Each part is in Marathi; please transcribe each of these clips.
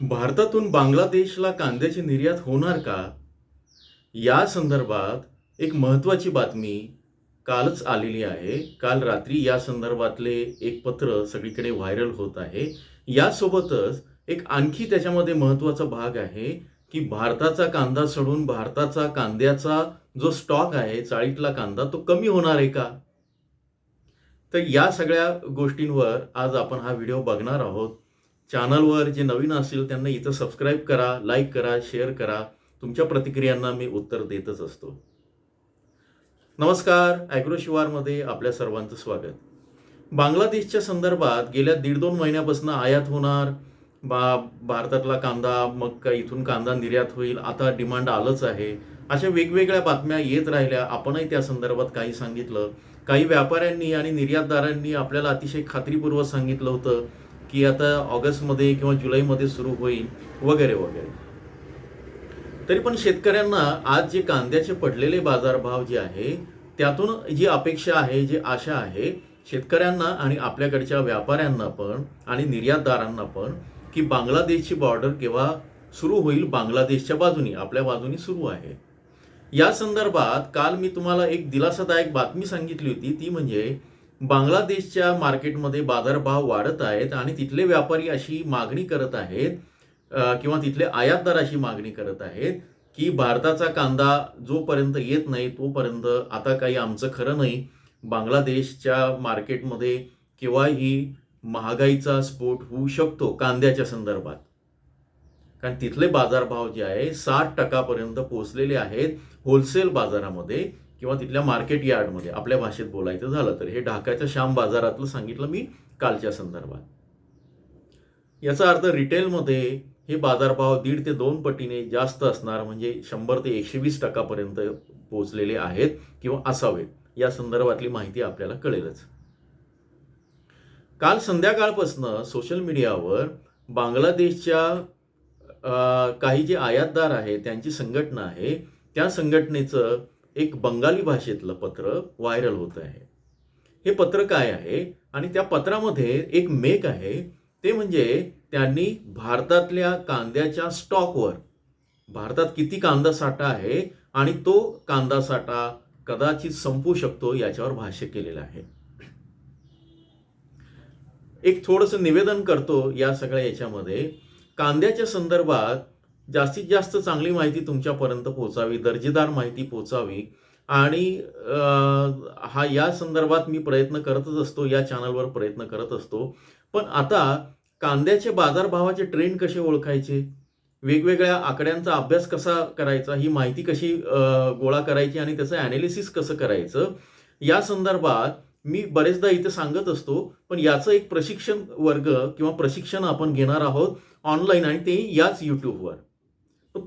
भारतातून बांगलादेशला कांद्याची निर्यात होणार का? या संदर्भात एक महत्त्वाची बातमी कालच आलेली आहे. काल रात्री या संदर्भातले एक पत्र सगळीकडे व्हायरल होत आहे. यासोबतच एक आणखी त्याच्यामध्ये महत्त्वाचा भाग आहे की भारताचा कांदा सोडून भारताचा कांद्याचा जो स्टॉक आहे चाळीतला कांदा तो कमी होणार आहे का? तर या सगळ्या गोष्टींवर आज आपण हा व्हिडिओ बघणार आहोत. चॅनलवर जे नवीन असतील त्यांना इथं सबस्क्राईब करा लाईक करा शेअर करा. तुमच्या प्रतिक्रियांना मी उत्तर देतच असतो. नमस्कार ॲग्रोशिवारमध्ये आपल्या सर्वांचं स्वागत. बांगलादेशच्या संदर्भात गेल्या दीड दोन महिन्यापासून आयात होणार. बा भारतातला कांदा मग का इथून कांदा निर्यात होईल. आता डिमांड आलंच आहे. अशा वेगवेगळ्या बातम्या येत राहिल्या. आपणही त्या संदर्भात काही सांगितलं. काही व्यापाऱ्यांनी आणि निर्यातदारांनी आपल्याला अतिशय खात्रीपूर्वक सांगितलं होतं. की आता ऑगस्टमध्ये किंवा जुलैमध्ये सुरू होईल वगैरे वगैरे. तरी पण शेतकऱ्यांना आज जे कांद्याचे पडलेले बाजारभाव जे आहे त्यातून जी अपेक्षा आहे जी आशा आहे शेतकऱ्यांना आणि आपल्याकडच्या व्यापाऱ्यांना पण आणि निर्यातदारांना पण की बांगलादेशची बॉर्डर केव्हा सुरू होईल बांगलादेशच्या बाजूनी आपल्या बाजूनी सुरू आहे. या संदर्भात काल मी तुम्हाला एक दिलासादायक बातमी सांगितली होती ती म्हणजे बांगलादेशच्या मार्केटमध्ये बाजारभाव वाढत आहेत आणि तिथले व्यापारी अशी मागणी करत आहेत किंवा तिथले आयातदार अशी मागणी करत आहेत की भारताचा कांदा जोपर्यंत येत नाही तोपर्यंत आता काही आमचं खरं नाही. बांगलादेशच्या मार्केटमध्ये केव्हाही महागाईचा स्फोट होऊ शकतो कांद्याच्या संदर्भात. कारण तिथले बाजारभाव जे आहे साठ टक्कापर्यंत पोहोचलेले आहेत होलसेल बाजारामध्ये. किंवा तिथल्या मार्केट यार्डमध्ये आपल्या भाषेत बोलायचं झालं तर हे ढाकाच्या श्याम बाजारातलं सांगितलं मी कालच्या संदर्भात. याचा अर्थ रिटेलमध्ये हे बाजारभाव दीड ते दोन पटीने जास्त असणार म्हणजे शंभर ते एकशे वीस टक्कापर्यंत पोहोचलेले आहेत किंवा असावेत या संदर्भातली माहिती आपल्याला कळेलच. काल संध्याकाळपासनं सोशल मीडियावर बांगलादेशच्या काही जे आयातदार आहेत त्यांची संघटना आहे त्या संघटनेचं एक बंगाली भाषेतलं पत्र व्हायरल होत आहे. हे पत्र काय आहे? आणि त्या पत्रामध्ये एक मेक आहे. ते म्हणजे त्यांनी भारतातल्या कांद्याच्या स्टॉकवर भारतात किती कांदा साठा आहे आणि तो कांदा साठा कदाचित संपू शकतो याच्यावर भाष्य केलेलं आहे. एक थोडंसं निवेदन करतो या सगळ्या याच्यामध्ये. कांद्याच्या संदर्भात जास्तीत जास्त चांगली माहिती तुमच्यापर्यंत पोहोचावी दर्जेदार माहिती पोहोचावी. आणि हा या संदर्भात मी प्रयत्न करतच असतो या चॅनलवर प्रयत्न करत असतो. पण आता कांद्याचे बाजारभावाचे ट्रेंड कसे ओळखायचे? वेगवेगळ्या आकड्यांचा अभ्यास कसा करायचा? ही माहिती कशी गोळा करायची आणि त्याचं ॲनालिसिस कसं करायचं? या संदर्भात मी बरेचदा इथे सांगत असतो पण याचं एक प्रशिक्षण वर्ग किंवा प्रशिक्षण आपण घेणार आहोत ऑनलाईन आणि ते याच यूट्यूबवर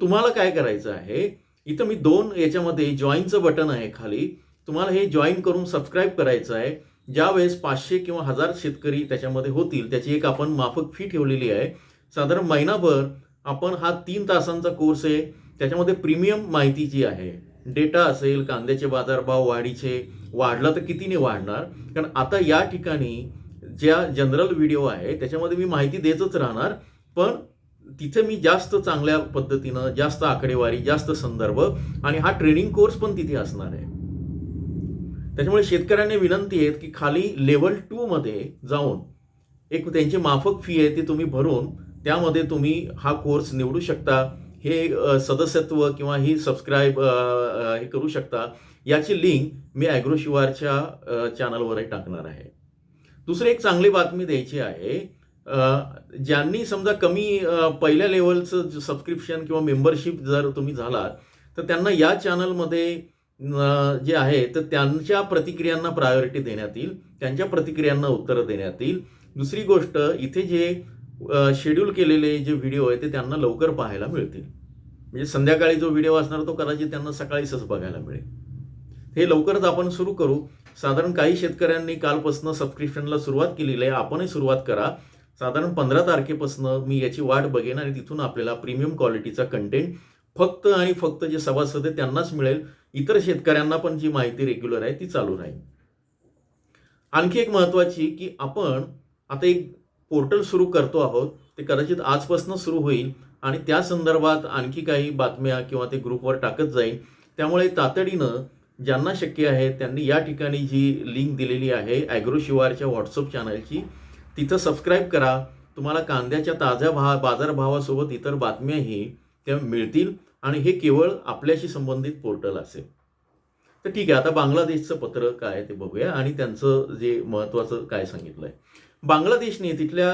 तुम्हाला काय करायचं आहे? इथं मी दोन याच्यामध्ये जॉईनचं बटन आहे खाली. तुम्हाला हे जॉईन करून सबस्क्राईब करायचं आहे. ज्यावेळेस पाचशे किंवा हजार शेतकरी त्याच्यामध्ये होतील त्याची एक आपण माफक फी ठेवलेली आहे. साधारण महिनाभर आपण हा तीन तासांचा कोर्स आहे. त्याच्यामध्ये प्रीमियम माहिती जी आहे. डेटा असेल कांद्याचे बाजारभाव वाढीचे. वाढला तर कितीने वाढणार? कारण आता या ठिकाणी ज्या जनरल व्हिडिओ आहे त्याच्यामध्ये मी माहिती देतच राहणार. पण तिथे मी जास्त चांगल्या पद्धतीनं जास्त आकडेवारी जास्त संदर्भ आणि हा ट्रेनिंग कोर्स पण तिथे असणार आहे. त्याच्यामुळे शेतकऱ्यांना विनंती आहे की खाली लेवल टू मध्ये जाऊन एक त्यांची माफक फी आहे ती तुम्ही भरून त्यामध्ये तुम्ही हा कोर्स निवडू शकता. हे सदस्यत्व किंवा ही सबस्क्राईब हे करू शकता. याची लिंक मी ॲग्रो शिवारच्या चॅनलवरही टाकणार आहे. दुसरी एक चांगली बातमी द्यायची आहे ज्यांनी समजा कमी पहिल्या लेवलचं सबस्क्रिप्शन किंवा मेंबरशिप जर तुम्ही झालात तर त्यांना या चॅनलमध्ये जे आहे तर त्यांच्या प्रतिक्रियांना प्रायोरिटी देण्यात येईल त्यांच्या प्रतिक्रियांना उत्तरं देण्यात येईल. दुसरी गोष्ट इथे जे शेड्यूल केलेले जे व्हिडिओ आहे ते त्यांना लवकर पाहायला मिळतील. म्हणजे संध्याकाळी जो व्हिडिओ असणार तो कदाचित त्यांना सकाळीच बघायला मिळेल. हे लवकरच आपण सुरू करू. साधारण काही शेतकऱ्यांनी कालपासून सबस्क्रिप्शनला सुरुवात केलेली आहे. आपणही सुरुवात करा. साधारण पंधरा तारखेपासून मी याची वाट बघेन आणि तिथून आपल्याला प्रीमियम क्वालिटीचा कंटेंट फक्त आणि फक्त जे सभासद आहे त्यांनाच मिळेल. इतर शेतकऱ्यांना पण जी माहिती रेग्युलर आहे ती चालू राहील. आणखी एक महत्त्वाची की आपण आता एक पोर्टल सुरू करतो आहोत. ते कदाचित आजपासून सुरू होईल आणि त्या संदर्भात आणखी काही बातम्या किंवा ते ग्रुपवर टाकत जाईल. त्यामुळे तातडीनं ज्यांना शक्य आहे त्यांनी या ठिकाणी जी लिंक दिलेली आहे ॲग्रो शिवारच्या व्हॉट्सअप चॅनलची तिथं सबस्क्राईब करा. तुम्हाला कांद्याच्या ताज्या भा बाजारभावासोबत इतर बातम्याही त्या मिळतील आणि हे केवळ आपल्याशी संबंधित पोर्टल असेल. तर ठीक आहे आता बांगलादेशचं पत्र काय ते बघूया आणि त्यांचं जे महत्त्वाचं काय सांगितलं आहे बांगलादेशने तिथल्या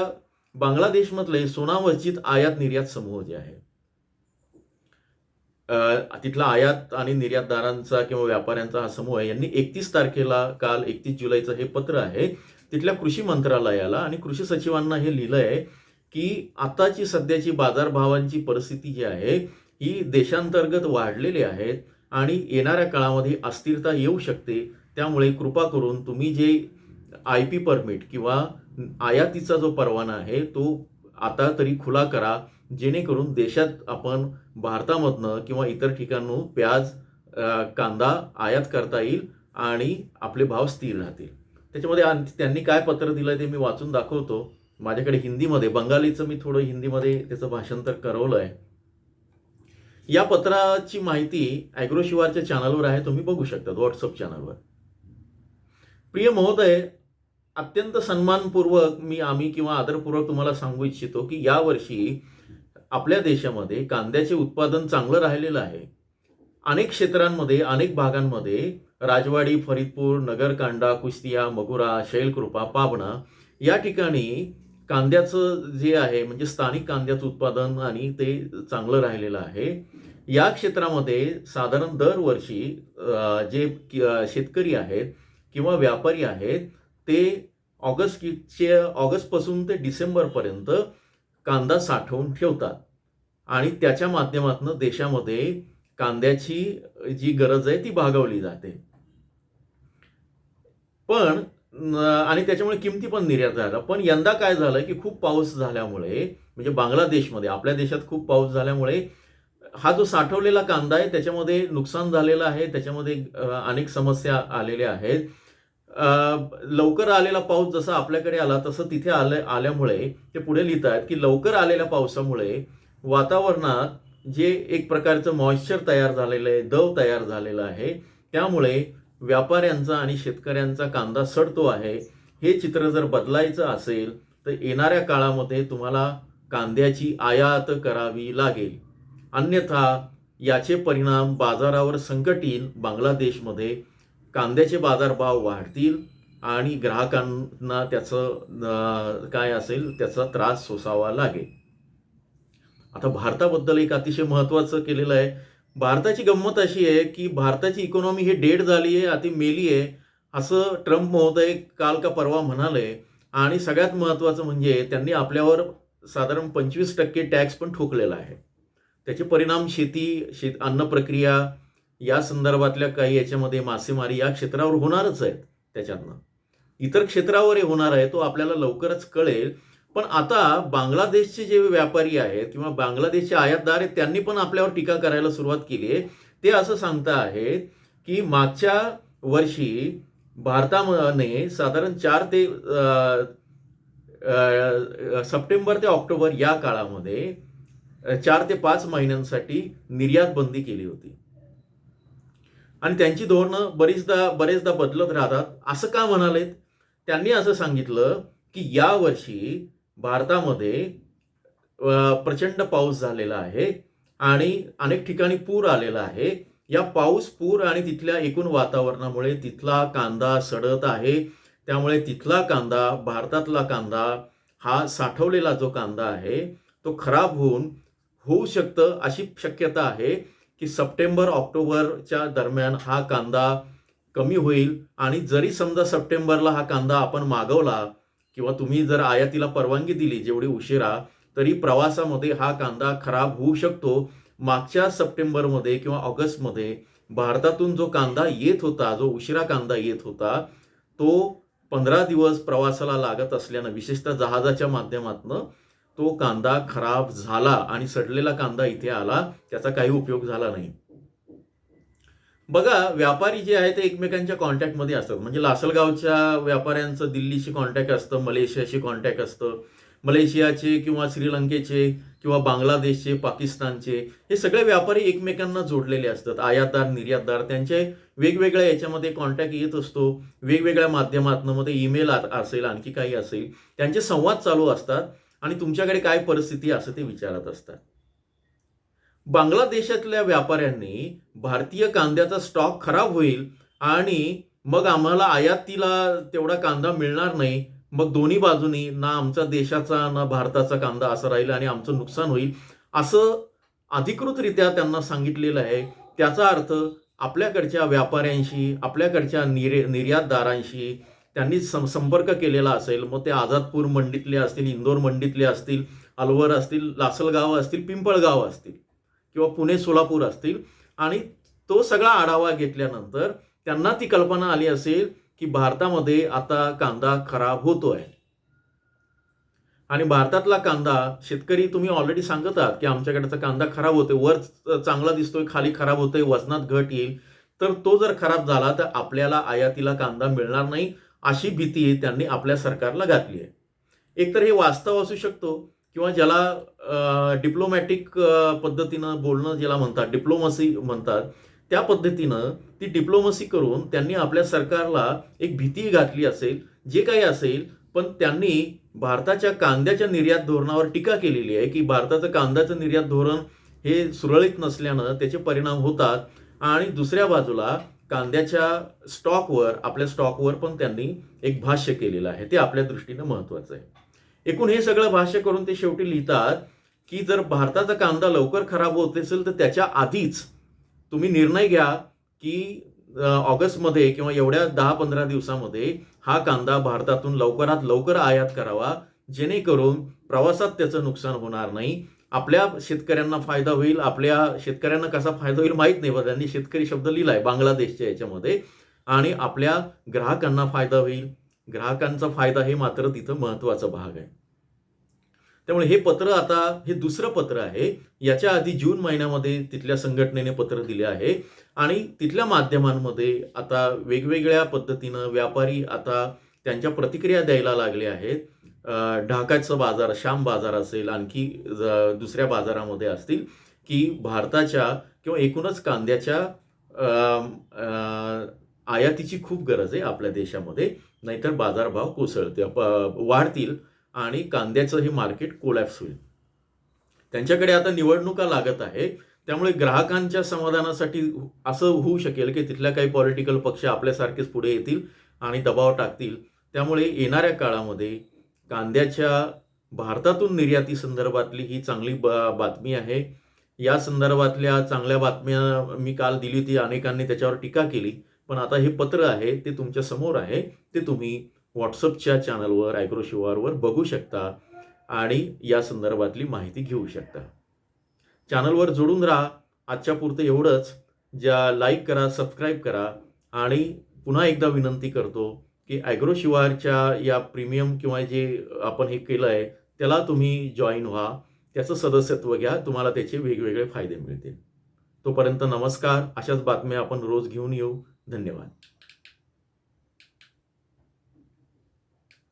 बांगलादेशमधले सोनावर्जित आयात निर्यात समूह जे आहे तिथला आयात आणि निर्यातदारांचा किंवा व्यापाऱ्यांचा हा समूह आहे. यांनी एकतीस तारखेला काल एकतीस जुलैचं हे पत्र आहे. तिथल्या कृषी मंत्रालयाला आणि कृषी सचिवांना हे लिहिलं आहे की आताची सध्याची बाजारभावांची परिस्थिती जी आहे ही देशांतर्गत वाढलेली आहेत आणि येणाऱ्या काळामध्ये अस्थिरता येऊ शकते. त्यामुळे कृपा करून तुम्ही जे आय पी परमिट किंवा आयातीचा जो परवाना आहे तो आता तरी खुला करा. जेणेकरून देशात आपण भारतामधनं किंवा इतर ठिकाणून प्याज कांदा आयात करता येईल आणि आपले भाव स्थिर राहतील. त्याच्यामध्ये त्यांनी काय पत्र दिलं ते मी वाचून दाखवतो. माझ्याकडे हिंदीमध्ये बंगालीचं मी थोडं हिंदीमध्ये त्याचं भाषांतर करवलं आहे या पत्राची माहिती ॲग्रोशिवारच्या चॅनलवर आहे तुम्ही बघू शकता व्हॉट्सअप चॅनलवर प्रिय महोदय अत्यंत सन्मानपूर्वक मी आम्ही किंवा आदरपूर्वक तुम्हाला सांगू इच्छितो की यावर्षी आपल्या देशामध्ये कांद्याचे उत्पादन चांगलं राहिलेलं आहे. अनेक क्षेत्रांमध्ये अनेक भागांमध्ये राजवाडी फरीदपूर नगरकांडा कुस्तिया मगुरा शैलकृपा पाबणा या ठिकाणी कांद्याचं जे आहे म्हणजे स्थानिक कांद्याचं उत्पादन आणि ते चांगलं राहिलेलं आहे. या क्षेत्रामध्ये साधारण दरवर्षी जे शेतकरी आहेत किंवा व्यापारी आहेत ते ऑगस्टचे ऑगस्टपासून ते डिसेंबरपर्यंत कांदा साठवून ठेवतात. आणि त्याच्या माध्यमातून देशामध्ये कांद्याची जी गरज आहे ती भागवली जाते. पण आणि त्याच्यामुळे किमती पण निर्यात झाल्या. पण यंदा काय झालं की खूप पाऊस झाल्यामुळे म्हणजे बांगलादेशमध्ये आपल्या देशात खूप पाऊस झाल्यामुळे हा जो साठवलेला कांदा आहे त्याच्यामध्ये नुकसान झालेलं आहे. त्याच्यामध्ये अनेक समस्या आलेल्या आहेत. लवकर आलेला पाऊस जसा आपल्याकडे आला तसं तिथे आलं आल्यामुळे ते पुढे लिहित आहेत की लवकर आलेल्या पावसामुळे वातावरणात जे एक प्रकारचं मॉइश्चर तयार झालेलं आहे दव तयार झालेलं आहे त्यामुळे व्यापाऱ्यांचा आणि शेतकऱ्यांचा कांदा सडतो आहे हे चित्र जर बदलायचं असेल तर येणाऱ्या काळामध्ये तुम्हाला कांद्याची आयात करावी लागेल. अन्यथा याचे परिणाम बाजारावर संकट येईल बांगलादेशमध्ये कांद्याचे बाजारभाव वाढतील आणि ग्राहकांना त्याचं अं, काय असेल त्याचा त्रास सोसावा लागेल. आता भारताबद्दल एक अतिशय महत्त्वाचं केलेलं आहे भारताची गंमत अशी आहे की भारताची इकॉनॉमी हे डेड झाली आहे अति मेली आहे असं ट्रम्प महोदय काल का परवा म्हणाले. आणि सगळ्यात महत्त्वाचं म्हणजे त्यांनी आपल्यावर साधारण पंचवीस टक्के टॅक्स पण ठोकलेला आहे. त्याचे परिणाम शेती शेत अन्न प्रक्रिया या संदर्भातल्या काही याच्यामध्ये मासेमारी या क्षेत्रावर होणारच आहेत त्याच्यातनं. इतर क्षेत्रावरही होणार आहे तो आपल्याला लवकरच कळेल. पण आता बांगलादेशचे जे व्यापारी आहेत किंवा बांगलादेशचे आयातदार आहेत त्यांनी पण आपल्यावर टीका करायला सुरुवात केली आहे. ते असं सांगता आहेत की मागच्या वर्षी भारताने साधारण चार ते सप्टेंबर ते ऑक्टोबर या काळामध्ये चार ते पाच महिन्यांसाठी निर्यात बंदी केली होती. आणि त्यांची धोरणं बरीचदा बरेचदा बदलत राहतात. असं का म्हणालेत? त्यांनी असं सांगितलं की यावर्षी भारतामध्ये प्रचंड पाऊस झालेला आहे आणि अनेक ठिकाणी पूर आलेला आहे. या पाऊस पूर आणि तिथल्या एकूण वातावरणामुळे तिथला कांदा सडत आहे. त्यामुळे तिथला कांदा भारतातला कांदा हा साठवलेला जो कांदा आहे तो खराब होऊन होऊ शकतं अशी शक्यता आहे की सप्टेंबर ऑक्टोबरच्या दरम्यान हा कांदा कमी होईल. आणि जरी समजा सप्टेंबरला हा कांदा आपण मागवला किंवा तुम्ही जर आयातीला परवानगी दिली जेवढी उशिरा तरी प्रवासामध्ये हा कांदा खराब होऊ शकतो. मागच्या सप्टेंबरमध्ये किंवा ऑगस्टमध्ये भारतातून जो कांदा येत होता जो उशिरा कांदा येत होता तो पंधरा दिवस प्रवासाला लागत असल्यानं विशेषतः जहाजाच्या माध्यमातनं तो कांदा खराब झाला आणि सडलेला कांदा इथे आला त्याचा काही उपयोग झाला नाही. बघा व्यापारी जे आहे ते एकमेकांच्या कॉन्टॅक्टमध्ये असतात. म्हणजे लासलगावच्या व्यापाऱ्यांचं दिल्लीशी कॉन्टॅक्ट असतं मलेशियाशी कॉन्टॅक्ट असतं. मलेशियाचे किंवा श्रीलंकेचे किंवा बांगलादेशचे पाकिस्तानचे हे सगळे व्यापारी एकमेकांना जोडलेले असतात. आयातदार निर्यातदार त्यांचे वेगवेगळ्या याच्यामध्ये कॉन्टॅक्ट येत असतो. वेगवेगळ्या माध्यमातून मध्ये ईमेल असेल आणखी काही असेल. त्यांचे संवाद चालू असतात आणि तुमच्याकडे काय परिस्थिती असं ते विचारत असतात. बांगलादेशातल्या व्यापाऱ्यांनी भारतीय कांद्याचा स्टॉक खराब होईल आणि मग आम्हाला आयातीला तेवढा कांदा मिळणार नाही. मग दोन्ही बाजूनी ना आमचा देशाचा ना भारताचा कांदा असं राहील आणि आमचं नुकसान होईल. असं अधिकृतरित्या त्यांना सांगितलेलं आहे. त्याचा अर्थ आपल्याकडच्या व्यापाऱ्यांशी आपल्याकडच्या निर्य निर्यातदारांशी त्यांनी सं संपर्क केलेला असेल. मग ते आझादपूर मंडीतले असतील इंदोर मंडीतले असतील अलवर असतील लासलगाव असतील पिंपळगाव असतील. किंवा पुणे सोलापूर असतील आणि तो सगळा आढावा घेतल्यानंतर त्यांना ती कल्पना आली असेल की भारतामध्ये आता कांदा खराब होतोय. आणि भारतातला कांदा शेतकरी तुम्ही ऑलरेडी सांगत आहात की आमच्याकडचा कांदा खराब होतोय वर चांगला दिसतोय खाली खराब होतोय वजनात घट येईल. तर तो जर खराब झाला तर आपल्याला आयातीला कांदा मिळणार नाही अशी भीती त्यांनी आपल्या सरकारला घातली आहे. एकतर हे वास्तव असू शकतो किंवा ज्याला डिप्लोमॅटिक पद्धतीनं बोलणं ज्याला म्हणतात डिप्लोमसी म्हणतात त्या पद्धतीनं ती डिप्लोमसी करून त्यांनी आपल्या सरकारला एक भीती घातली असेल जे काही असेल पण त्यांनी भारताच्या कांद्याच्या निर्यात धोरणावर टीका केलेली आहे की भारताचं कांद्याचं निर्यात धोरण हे सुरळीत नसल्यानं त्याचे परिणाम होतात आणि दुसऱ्या बाजूला कांद्याच्या स्टॉकवर आपल्या स्टॉकवर पण त्यांनी एक भाष्य केलेलं आहे. ते आपल्या दृष्टीनं महत्त्वाचं आहे. एकूण हे सगळं भाष्य करून ते शेवटी लिहितात की जर भारताचा कांदा लवकर खराब होत असेल तर त्याच्या आधीच तुम्ही निर्णय घ्या की ऑगस्टमध्ये किंवा एवढ्या दहा पंधरा दिवसामध्ये हा कांदा भारतातून लवकरात लवकर आयात करावा जेणेकरून प्रवासात त्याचं नुकसान होणार नाही. आपल्या शेतकऱ्यांना फायदा होईल आपल्या शेतकऱ्यांना कसा फायदा होईल माहीत नाही बा त्यांनी शेतकरी शब्द लिहिला आहे बांगलादेशच्या याच्यामध्ये. आणि आपल्या ग्राहकांना फायदा होईल. ग्राहकांचा फायदा हे मात्र तिथं महत्त्वाचा भाग आहे. त्यामुळे हे पत्र आता हे दुसरं पत्र आहे. याच्या आधी जून महिन्यामध्ये तिथल्या संघटनेने पत्र दिले आहे. आणि तिथल्या माध्यमांमध्ये आता वेगवेगळ्या पद्धतीनं व्यापारी आता त्यांच्या प्रतिक्रिया द्यायला लागले आहेत. ढाकाचा बाजार श्याम बाजार असेल आणखी दुसऱ्या बाजारामध्ये असतील की भारताच्या किंवा एकूणच कांद्याच्या आयातीची खूप गरज आहे आपल्या देशामध्ये. नाहीतर बाजारभाव कोसळते. वाढतील आणि कांद्याचं हे मार्केट कोलॅप्स होईल. त्यांच्याकडे आता निवडणुका लागत आहे. त्यामुळे ग्राहकांच्या समाधानासाठी असं होऊ शकेल की तिथल्या काही पॉलिटिकल पक्ष आपल्यासारखेच पुढे येतील आणि दबाव टाकतील. त्यामुळे येणाऱ्या काळामध्ये कांद्याच्या भारतातून निर्याती संदर्भातली ही चांगली बातमी आहे. या संदर्भातल्या चांगल्या बातम्या मी काल दिली होती. अनेकांनी त्याच्यावर टीका केली. पण आता हे पत्र आहे ते तुमच्यासमोर आहे ते तुम्ही व्हॉट्सअपच्या चॅनलवर ॲग्रोशिवारवर बघू शकता आणि या संदर्भातली माहिती घेऊ शकता. चॅनलवर जोडून राहा. आजच्या पुरतं एवढंच. ज्या लाईक करा सबस्क्राईब करा आणि पुन्हा एकदा विनंती करतो की ॲग्रोशिवारच्या या प्रीमियम किंवा जे आपण हे केलं आहे त्याला तुम्ही जॉईन व्हा. त्याचं सदस्यत्व घ्या. तुम्हाला त्याचे वेगवेगळे फायदे मिळतील. तोपर्यंत नमस्कार. अशाच बातम्या आपण रोज घेऊन येऊ. धन्यवाद.